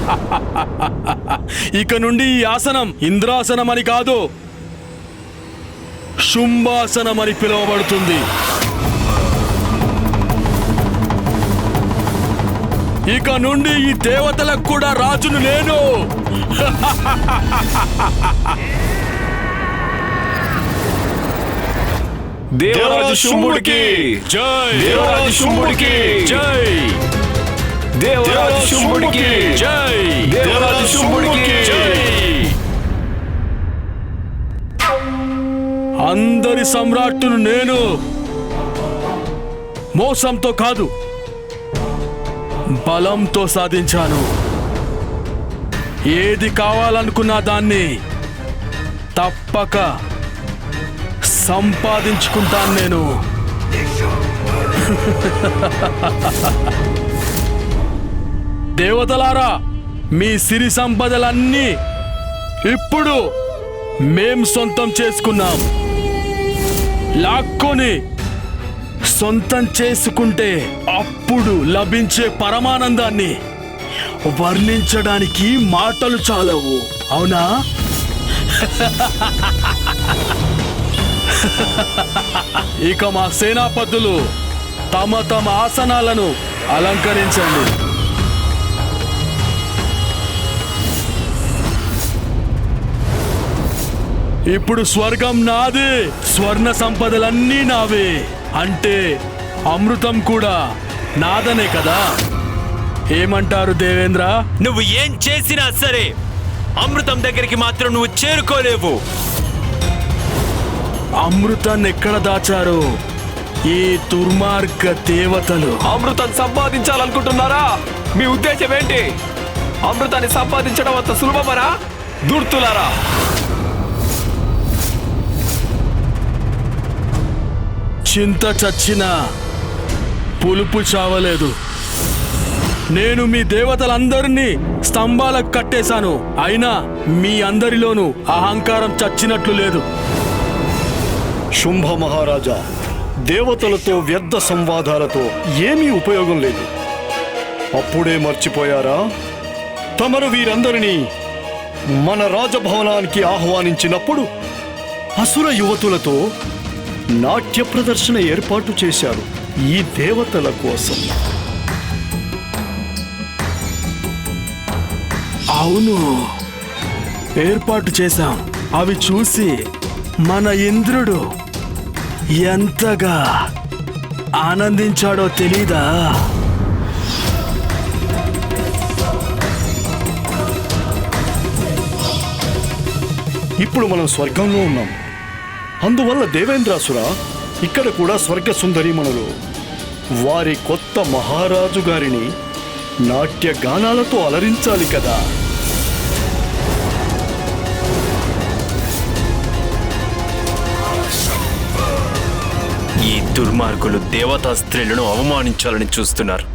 ఇక నుండి ఈ ఆసనం ఇంద్రాసనం అని కాదు శుంభాసనం అని పిలువబడుతుంది. ఇక నుండి ఈ దేవతలకు కూడా రాజును నేను. దేవరాజు శుంభుడికి. జై. దేవరాజు శుంభుడికి. జై. దేవరాజు శుంభుడికి జై. దేవరాజు శుంభుడికి జై. అందరి సమ్రాట్టును నేను మోసంతో కాదు బలంతో సాధించాను. ఏది కావాలనుకున్నా దాన్ని తప్పక సంపాదించుకుంటాను నేను. దేవతలారా మీ సిరి సంపదలన్నీ ఇప్పుడు మేం సొంతం చేసుకున్నాం. లాక్కొని సొంతం చేసుకుంటే అప్పుడు లభించే పరమానందాన్ని వర్ణించడానికి మాటలు చాలవు. అవునా? ఇక మా సేనాపతులు తమ తమ ఆసనాలను అలంకరించండి. ఇప్పుడు స్వర్గం నాది స్వర్ణ సంపదలన్నీ నావే. అంటే అమృతం కూడా నాదనే కదా? ఏమంటారు దేవేంద్ర? నువ్వు ఏం చేసినా సరే అమృతం దగ్గరికి మాత్రం నువ్వు చేరుకోలేవు. అమృతాన్ని ఎక్కడ దాచారు? ఈ దుర్మార్గ దేవతలు. అమృతం సంపాదించాలనుకుంటున్నారా? మీ ఉద్దేశం ఏంటి? అమృతాన్ని సంపాదించడం అంత సులభమరా దుర్తులారా? చింత చచ్చిన పులుపు చావలేదు. నేను మీ దేవతలందరినీ స్తంభాలకు కట్టేశాను. అయినా మీ అందరిలోనూ అహంకారం చచ్చినట్లు లేదు. శుంభ మహారాజా దేవతలతో వ్యర్థ సంవాదాలతో ఏమీ ఉపయోగం లేదు. అప్పుడే మర్చిపోయారా? తమరు వీరందరినీ మన రాజభవనానికి ఆహ్వానించినప్పుడు అసుర యువతులతో నాట్య ప్రదర్శన ఏర్పాటు చేశారు ఈ దేవతల కోసం. అవును. ఏర్పాటు చేశాం. అవి చూసి మన ఇంద్రుడు ఎంతగా ఆనందించాడో తెలీదా? ఇప్పుడు మనం స్వర్గంలో ఉన్నాం. అందువల్ల దేవేంద్రాసుర ఇక్కడ కూడా స్వర్గ సుందరీమణులు వారి కొత్త మహారాజు గారిని నాట్య గానాలతో అలరించాలి కదా. ఈ దుర్మార్గులు దేవతా స్త్రీలను అవమానించాలని చూస్తున్నారు.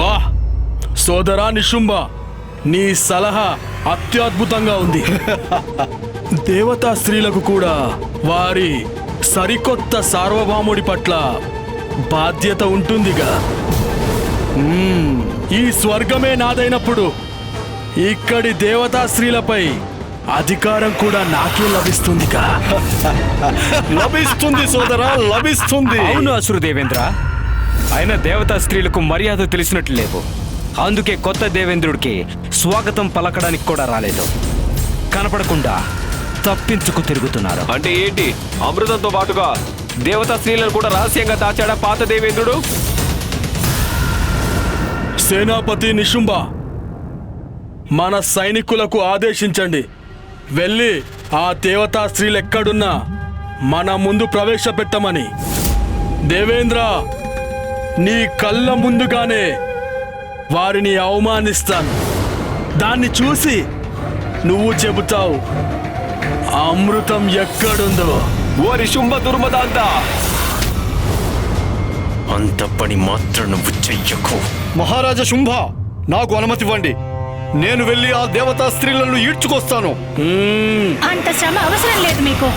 వాహ్ సోదరా నిశుంభ నీ సలహా అత్యద్భుతంగా ఉంది. దేవతా స్త్రీలకు కూడా వారి సరికొత్త సార్వభౌముడి పట్ల బాధ్యత ఉంటుందిగా. ఈ స్వర్గమే నాదైనప్పుడు ఇక్కడి దేవతా స్త్రీలపై అధికారం కూడా నాకే లభిస్తుందిగా. లభిస్తుంది సోదరా లభిస్తుంది. అవును అసురు దేవేంద్ర. అయిన దేవతా స్త్రీలకు మర్యాద తెలిసినట్లు లేవు. అందుకే కొత్త దేవేంద్రుడికి స్వాగతం పలకడానికి కూడా రాలేదు. కనపడకుండా తప్పించుకు తిరుగుతున్నారు. అంటే ఏంటి? అమృతంతో పాటుగా దేవతా స్త్రీలను కూడా రహస్యంగా దాచాడా పాత దేవేంద్రుడు? సేనాపతి నిశుంభ మన సైనికులకు ఆదేశించండి. వెళ్ళి ఆ దేవతా స్త్రీలు ఎక్కడున్నా మన ముందు ప్రవేశపెట్టమని. దేవేంద్ర నీ కళ్ళ ముందుగానే వారిని అవమానిస్తాను. దాన్ని చూసి నువ్వు చెబుతావు. అమృతం ఎక్కడుందో? ఓరి శుంభ దుర్మదాంత! అంత పని మాత్రం నువ్వు చెయ్యకు. మహారాజా శుంభ నాకు అనుమతి ఇవ్వండి నేను వెళ్ళి ఆ దేవతా స్త్రీలను ఈడ్చుకొస్తాను. అంత శ్రమ అవసరం లేదు మీకు.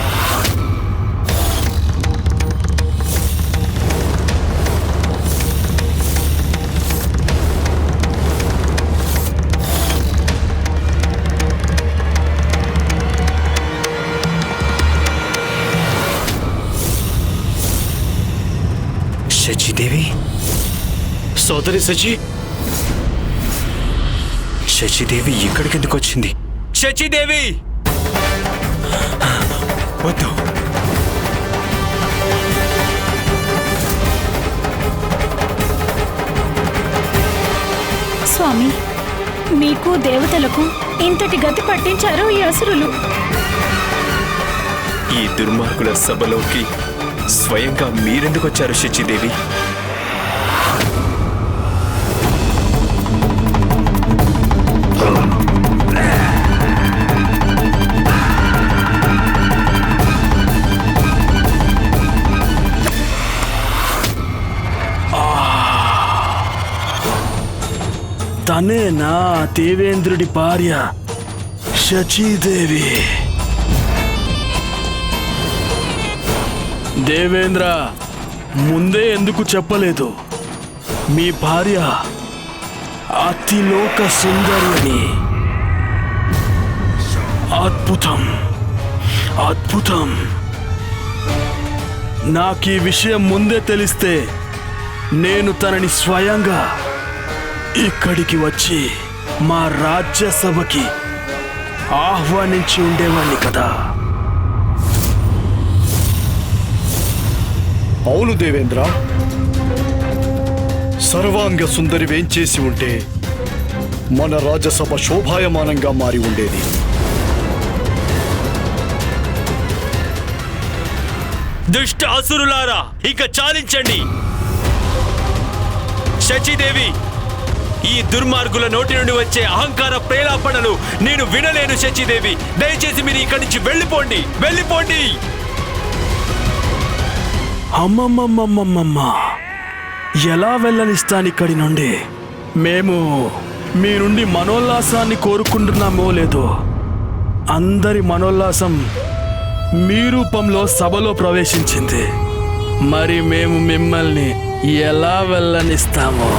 సుందరి శచి శశిదేవి ఇక్కడికి ఎందుకు వచ్చింది? శచిదేవి వద్దు. స్వామి మీకు దేవతలకు ఇంతటి గతి పట్టించారు ఈ అసురులు. ఈ దుర్మార్గుల సభలోకి స్వయంగా మీరెందుకు వచ్చారు శచిదేవి తనే నా దేవేంద్రుడి భార్య? శచీదేవి. దేవేంద్ర ముందే ఎందుకు చెప్పలేదు? మీ భార్య అతిలోక సుందరుని అద్భుతం. అద్భుతం. నాకు ఈ విషయం ముందే తెలిస్తే నేను తనని స్వయంగా ఇక్కడికి వచ్చి మా రాజ్యసభకి ఆహ్వానించి ఉండేవాణ్ణి కదా. అవును దేవేంద్ర సర్వాంగ సుందరి వేంచేసి ఉంటే మన రాజ్యసభ శోభాయమానంగా మారి ఉండేది. దుష్ట అసురులారా ఇక చాలించండి. శచిదేవి ఈ దుర్మార్గుల నోటి నుండి వచ్చే అహంకార ప్రేలాపణలు నేను వినలేను శచిదేవి. దయచేసి మీరు ఇక్కడి నుంచి వెళ్ళిపోండి వెళ్ళిపోండి. అమ్మమ్మమ్మమ్మమ్మమ్మ ఎలా వెళ్ళనిస్తాను ఇక్కడి నుండి? మేము మీ నుండి మనోల్లాసాన్ని కోరుకుంటున్నామో లేదో? అందరి మనోల్లాసం మీ రూపంలో సభలో ప్రవేశించింది. మరి మేము మిమ్మల్ని ఎలా వెళ్ళనిస్తామో?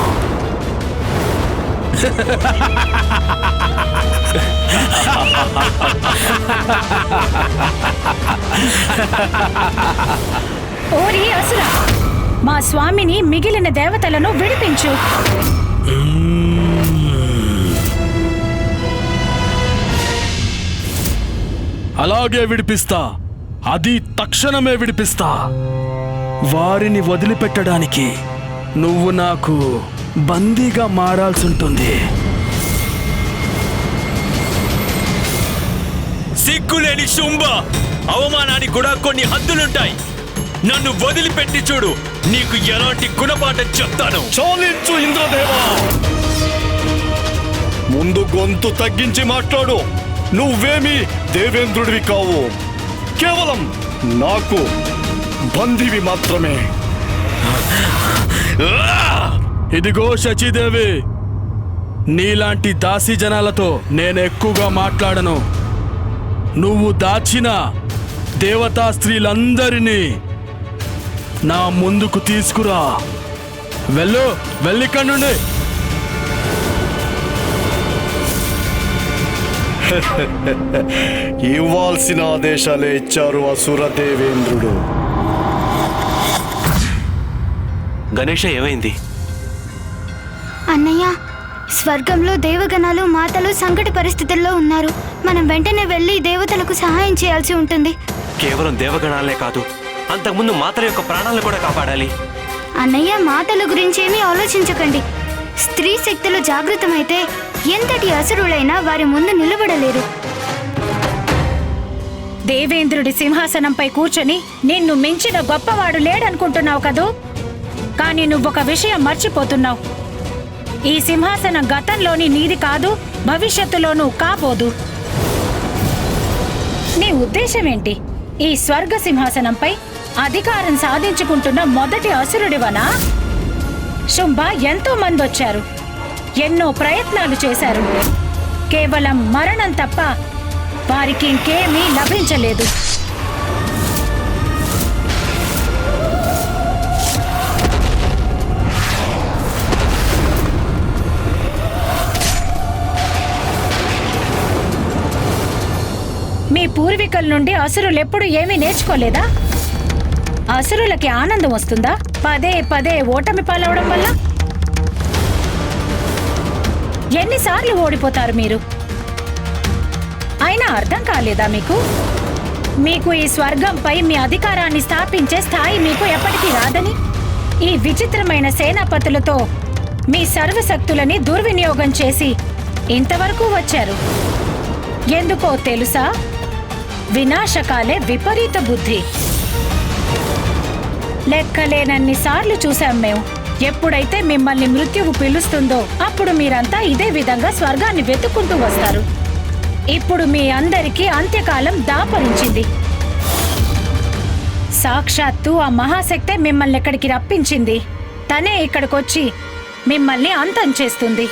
ఓరి అసుర. మా స్వామిని మిగిలిన దేవతలను విడిపించు. అలాగే విడిపిస్తా. అది తక్షణమే విడిపిస్తా. వారిని వదిలిపెట్టడానికి నువ్వు నాకు బందీగా మారాల్సి ఉంటుంది సిగ్గులేని శుంభ! అవమానానికి కూడా కొన్ని హద్దులుంటాయి. నన్ను వదిలిపెట్టి చూడు. నీకు ఎలాంటి గుణపాఠం చెప్తాను. చాలించు ఇంద్రదేవా. ముందు గొంతు తగ్గించి మాట్లాడు. నువ్వేమి దేవేంద్రుడివి కావు. కేవలం నాకు బందివి మాత్రమే. ఇదిగో శచీదేవి నీలాంటి దాసి జనాలతో నేను ఎక్కువగా మాట్లాడను. నువ్వు దాచిన దేవతా స్త్రీలందరినీ నా ముందుకు తీసుకురా. వెళ్ళు వెళ్ళిక్కడి నుండి. ఇవ్వాల్సిన ఆదేశాలే ఇచ్చారు అసుర దేవేంద్రుడు. గణేష ఏమైంది? అన్నయ్య స్వర్గంలో దేవగణాలు మాతలు సంకట పరిస్థితుల్లో ఉన్నారు. మనం వెంటనే వెళ్ళి దేవతలకు సహాయం చేయాల్సి ఉంటుంది. కేవలం దేవగణాలే కాదు అంతకుముందు మాతల యొక్క ప్రాణాలను కూడా కాపాడాలి. అన్నయ్య మాతల గురించి ఏమీ ఆలోచించకండి. స్త్రీ శక్తులు జాగృతమైతే ఎంతటి అసురులైనా వారి ముందు నిలబడలేరు. దేవేంద్రుడి సింహాసనంపై కూర్చొని నిన్ను మించిన గొప్పవాడు లేడనుకుంటున్నావు కదూ? కానీ నువ్వొక విషయం మర్చిపోతున్నావు. ఈ సింహాసనం గతంలోని నీది కాదు భవిష్యత్తులోనూ కాబోదు. నీ ఉద్దేశం ఏంటి ఈ స్వర్గ సింహాసనంపై అధికారం సాధించుకుంటున్న మొదటి అసురుడివనా? శుంభ ఎంతో మంది వచ్చారు. ఎన్నో ప్రయత్నాలు చేశారు. కేవలం మరణం తప్ప వారికి ఇంకేమీ లభించలేదు. మీ పూర్వీకుల నుండి అసురులు ఎప్పుడు ఏమీ నేర్చుకోలేదా? అసురులకి ఆనందం వస్తుందా? పదే పదే ఓటమి పాలవడం వల్ల? ఎన్నిసార్లు ఓడిపోతారు మీరు? అయినా అర్థం కాలేదా మీకు? మీకు ఈ స్వర్గంపై మీ అధికారాన్ని స్థాపించే స్థాయి మీకు ఎప్పటికీ రాదని? ఈ విచిత్రమైన సేనాపతులతో మీ సర్వశక్తులని దుర్వినియోగం చేసి ఇంతవరకు వచ్చారు. ఎందుకో తెలుసా? వినాశకాలే విపరీత బుద్ధి. లెక్కలేనన్ని సార్లు చూశాం మేము. ఎప్పుడైతే మిమ్మల్ని మృత్యువు పిలుస్తుందో అప్పుడు మీరంతా ఇదే విధంగా స్వర్గాన్ని వెతుక్కుంటూ వస్తారు. ఇప్పుడు మీ అందరికీ అంత్యకాలం దాపరించింది. సాక్షాత్తు ఆ మహాశక్తే మిమ్మల్ని ఇక్కడికి రప్పించింది. తనే ఇక్కడికొచ్చి మిమ్మల్ని అంతం చేస్తుంది.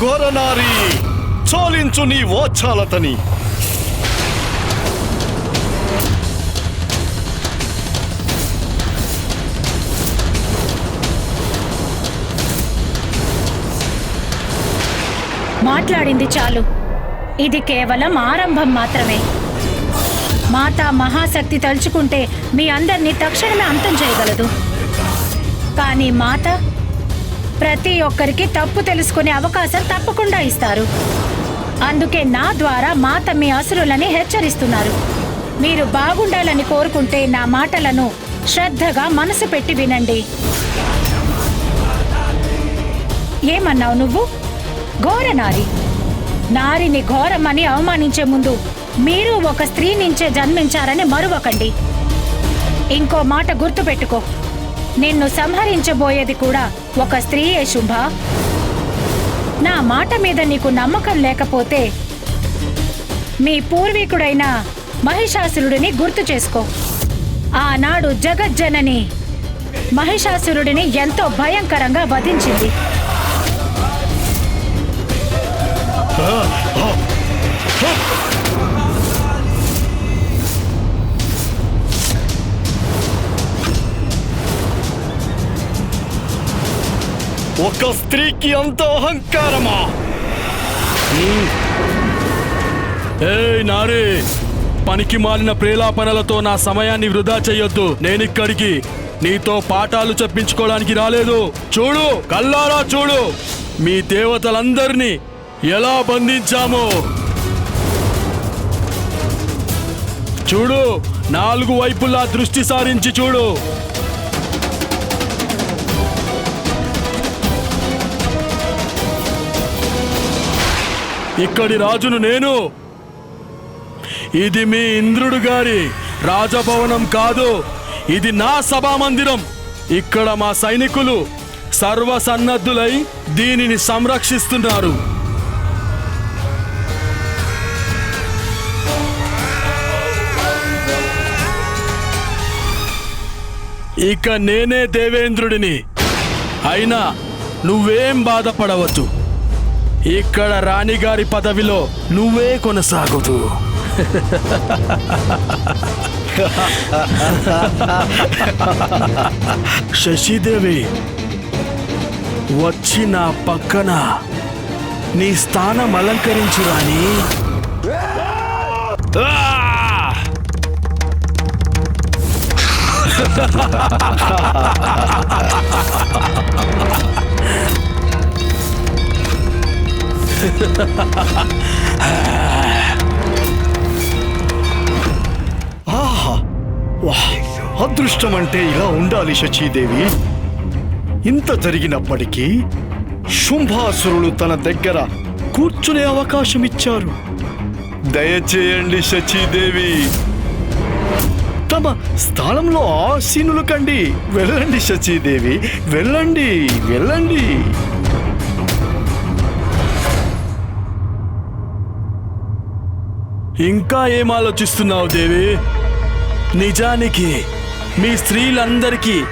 ఘోరనారీ! చోలించు నీ ఓచ్చాలతని మాట్లాడింది చాలు. ఇది కేవలం ఆరంభం మాత్రమే. మాతా మహాశక్తి తలుచుకుంటే మీ అందరినీ తక్షణమే అంతం చేయగలదు. కానీ మాత ప్రతి ఒక్కరికి తప్పు తెలుసుకునే అవకాశం తప్పకుండా ఇస్తారు. అందుకే నా ద్వారా మాత మీ అసురులని హెచ్చరిస్తున్నారు. మీరు బాగుండాలని కోరుకుంటే నా మాటలను శ్రద్ధగా మనసు పెట్టి వినండి. ఏమన్నావు నువ్వు? ఘోర నారి. నారిని ఘోరమని అవమానించే ముందు మీరు ఒక స్త్రీ నుంచే జన్మించారని మరువకండి. ఇంకో మాట గుర్తుపెట్టుకో. నిన్ను సంహరించబోయేది కూడా ఒక స్త్రీయే శుభ. నా మాట మీద నీకు నమ్మకం లేకపోతే మీ పూర్వీకుడైన మహిషాసురుడిని గుర్తు చేసుకో. ఆనాడు జగజ్జనని మహిషాసురుడిని ఎంతో భయంకరంగా వధించింది. ఒక స్త్రీకి అంత అహంకారమా? ఏ నారే పనికి మాలిన ప్రేలాపనలతో నా సమయాన్ని వృధా చెయ్యొద్దు నేనిక్కడికి. నీతో పాఠాలు చెప్పించుకోవడానికి రాలేదు. చూడు కల్లారా చూడు. మీ దేవతలందరినీ ఎలా బంధించామో. చూడు నాలుగు వైపులా దృష్టి సారించి చూడు. ఇక్కడి రాజును నేను. ఇది మీ ఇంద్రుడు గారి రాజభవనం కాదు ఇది నా సభా మందిరం ఇక్కడ మా సైనికులు సర్వసన్నద్ధులై దీనిని సంరక్షిస్తున్నారు. ఇక నేనే దేవేంద్రుడిని. అయినా నువ్వేం బాధపడవద్దు. ఇక్కడ రాణిగారి పదవిలో నువ్వే కొనసాగుతూ. శశిదేవి వచ్చి నా పక్కన. నీ స్థానం అలంకరించు రాని అదృష్టం అంటే ఇలా ఉండాలి శచీదేవి. ఇంత జరిగినప్పటికీ శుంభాసురుడు తన దగ్గర కూర్చునే అవకాశం ఇచ్చారు దయచేయండి శచీదేవి. తమ స్థానంలో ఆసీనులు కండి. వెళ్ళండి శచీదేవి వెళ్ళండి వెళ్ళండి. ఇంకా ఏం ఆలోచిస్తున్నావు దేవి? నిజానికి మీ స్త్రీలందరికీ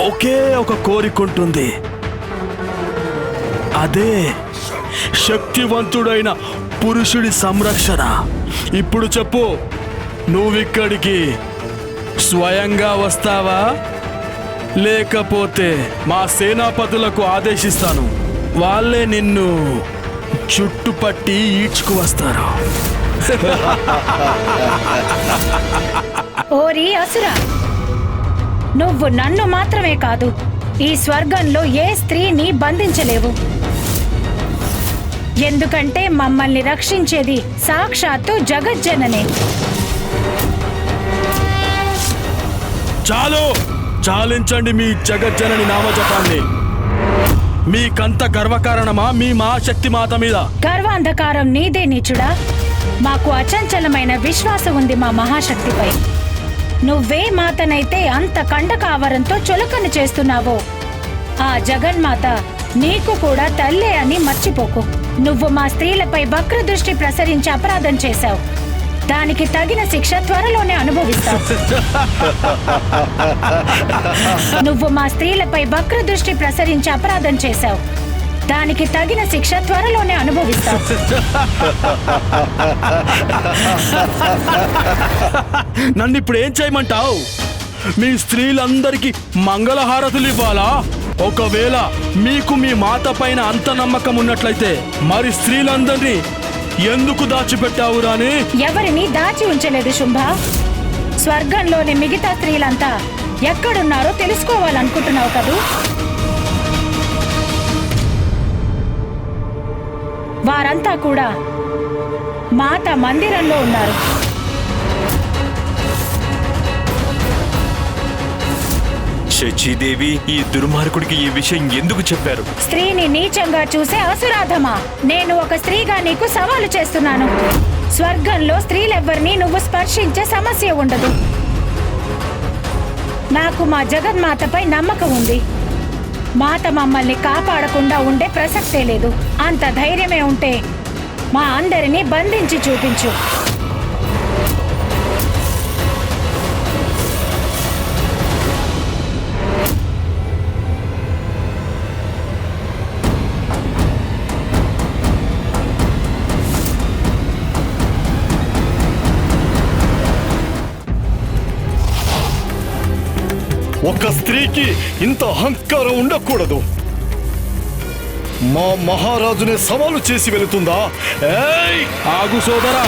ఒకే ఒక కోరిక ఉంటుంది. అదే శక్తివంతుడైన పురుషుడి సంరక్షణ. ఇప్పుడు చెప్పు నువ్విక్కడికి స్వయంగా వస్తావా? లేకపోతే మా సేనాపతులకు ఆదేశిస్తాను. వాళ్ళే నిన్ను చుట్టుపట్టి ఈడ్చుకు వస్తారు. ఓరి అసురా. నువ్వు నన్ను మాత్రమే కాదు ఈ స్వర్గంలో ఏ స్త్రీని బంధించలేవు. ఎందుకంటే మమ్మల్ని రక్షించేది సాక్షాత్తు జగజ్జననే. చాలు! చాలించండి మీ జగజ్జనని నామజపాన్ని. మీకంత గర్వకారణమా? మీ మహాశక్తి మాత మీద. గర్వాంధకారం నీదే నీచుడా? మాకు అచంచలమైన విశ్వాసం ఉంది మా మహాశక్తిపై. నువ్వే మాతనైతే అంత కండకావరంతో చులకన చేస్తున్నావో. ఆ జగన్మాత నీకు కూడా తల్లే అని మర్చిపోకు. నువ్వు మా స్త్రీలపై వక్ర దృష్టి ప్రసరించి అపరాధం చేశావు. దానికి తగిన శిక్ష త్వరలోనే అనుభవిస్తావు. నువ్వు మా స్త్రీలపై వక్ర దృష్టి ప్రసరించి అపరాధం చేశావు. దానికి తగిన శిక్ష త్వరలోనే అనుభవిస్తావు నన్ను ఇప్పుడు ఏం చేయమంటావు? మీ స్త్రీలందరికీ మంగళహారతులు ఇవ్వాలా? ఒకవేళ మీకు మీ మాత పైన అంత నమ్మకం ఉన్నట్లయితే మరి స్త్రీలందరినీ ఎందుకు దాచిపెట్టావు రాని ఎవరిని దాచి ఉంచలేదు శుంభ. స్వర్గంలోని మిగతా స్త్రీలంతా ఎక్కడున్నారో తెలుసుకోవాలనుకుంటున్నావు కదూ? వారంతా కూడా మాత మందిరంలో ఉన్నారు. శచీదేవి ఈ దుర్మార్గుడికి ఈ విషయం ఎందుకు చెప్పారు? స్త్రీని నీచంగా చూసే అసురాధమా? నేను ఒక స్త్రీగా నీకు సవాలు చేస్తున్నాను. స్వర్గంలో స్త్రీలెవ్వరిని నువ్వు స్పర్శించే సమస్య ఉండదు. నాకు మా జగన్మాతపై నమ్మకం ఉంది. మాత మమ్మల్ని కాపాడకుండా ఉండే ప్రసక్తే లేదు. అంత ధైర్యమే ఉంటే మా అందరినీ బంధించి చూపించు. ఒక స్త్రీకి ఇంత అహంకారం ఉండకూడదు. మా మహారాజునే సవాలు చేసి వెళుతుందా? ఏయ్! ఆగు సోదరా.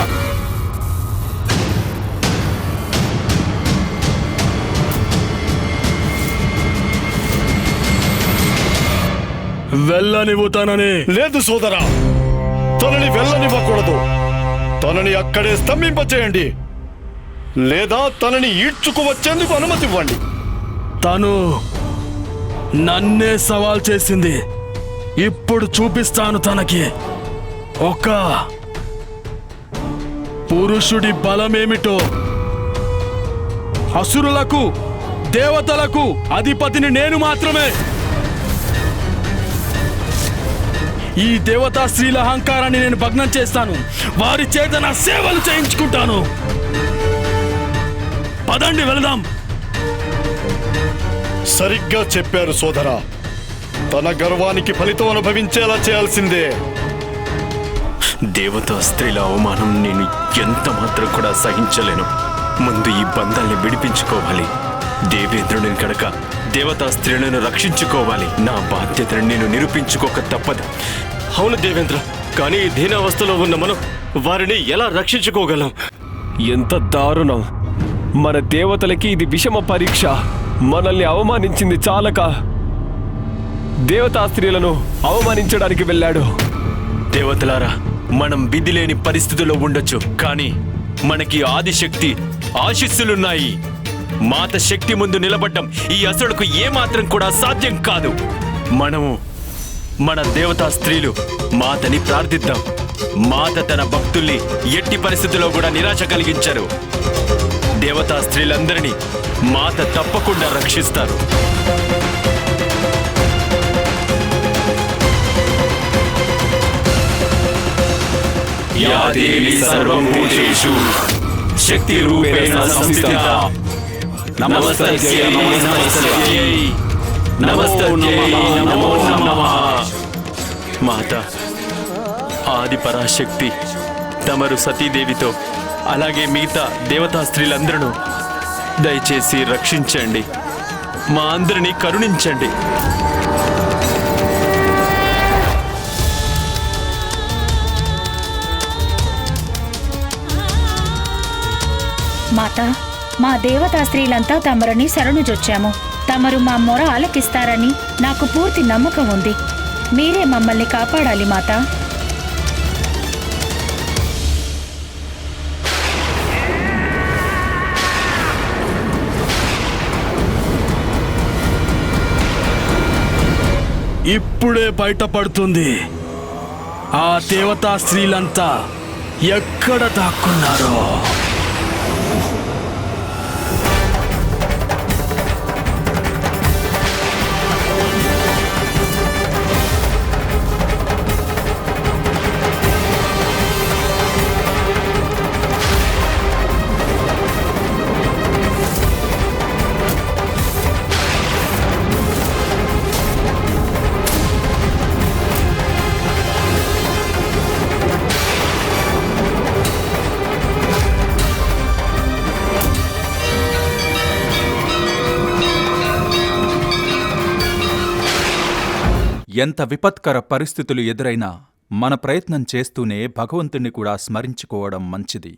వెళ్ళనివ్వుతానని లేదు సోదరా. తనని వెళ్ళనివ్వకూడదు. తనని అక్కడే స్తంభింపచేయండి. లేదా తనని ఈడ్చుకు వచ్చేందుకు అనుమతి ఇవ్వండి తను నన్నే సవాల్ చేసింది. ఇప్పుడు చూపిస్తాను తనకి. ఒక పురుషుడి బలమేమిటో. అసురులకు దేవతలకు అధిపతిని నేను మాత్రమే. ఈ దేవతా స్త్రీల అహంకారాన్ని నేను భగ్నం చేస్తాను. వారి చేత నా సేవలు చేయించుకుంటాను. పదండి వెళదాం. సరిగ్గా చెప్పారు సోదరా. తన గర్వానికి ఫలితం అనుభవించేలా చేయాల్సిందే. దేవతా స్త్రీల అవమానం నేను ఎంత మాత్రం కూడా సహించలేను. ముందు ఈ బంధాల్ని విడిపించుకోవాలి. దేవేంద్రుని కనుక దేవతా స్త్రీలను రక్షించుకోవాలి. నా బాధ్యతను నేను నిరూపించుకోక తప్పదు. అవును దేవేంద్ర కానీ ఈ దీనావస్థలో ఉన్న మనం వారిని ఎలా రక్షించుకోగలం? ఎంత దారుణం. మన దేవతలకి ఇది విషమ పరీక్ష. మనల్ని అవమానించింది చాలక. దేవతా స్త్రీలను అవమానించడానికి వెళ్ళాడు. దేవతలారా మనం విధి లేని పరిస్థితుల్లో ఉండొచ్చు కానీ మనకి ఆదిశక్తి ఆశీస్సులున్నాయి. మాత శక్తి ముందు నిలబడ్డం ఈ అసుడుకు ఏమాత్రం కూడా సాధ్యం కాదు. మనము మన దేవతా స్త్రీలు మాతని ప్రార్థిద్దాం. మాత తన భక్తుల్ని ఎట్టి పరిస్థితుల్లో కూడా నిరాశ కలిగించరు. దేవతా స్త్రీలందరినీ మాత తప్పకుండా రక్షిస్తారు. యా దేవి సర్వభూతేషు. శక్తి రూపేణ సంస్థిత. నమస్తస్యై నమస్తస్యై నమస్తస్యై నమో నమః. మాత ఆది పరాశక్తి తమరు సతీదేవితో అలాగే మిగతా దేవతా స్త్రీలందరూ దయచేసి రక్షించండి. మా అందరినీ కరుణించండి. మాత మా దేవతా స్త్రీలంతా తమరని శరణుజొచ్చాము. తమరు మా మొర ఆలకిస్తారని నాకు పూర్తి నమ్మకం ఉంది. మీరే మమ్మల్ని కాపాడాలి మాతా. ఇప్పుడే బయటపడుతుంది. ఆ దేవతా స్త్రీలంతా ఎక్కడ దాక్కున్నారో? ఎంత విపత్కర పరిస్థితులు ఎదురైనా మన ప్రయత్నం చేస్తూనే భగవంతుణ్ణి కూడా స్మరించుకోవడం మంచిది.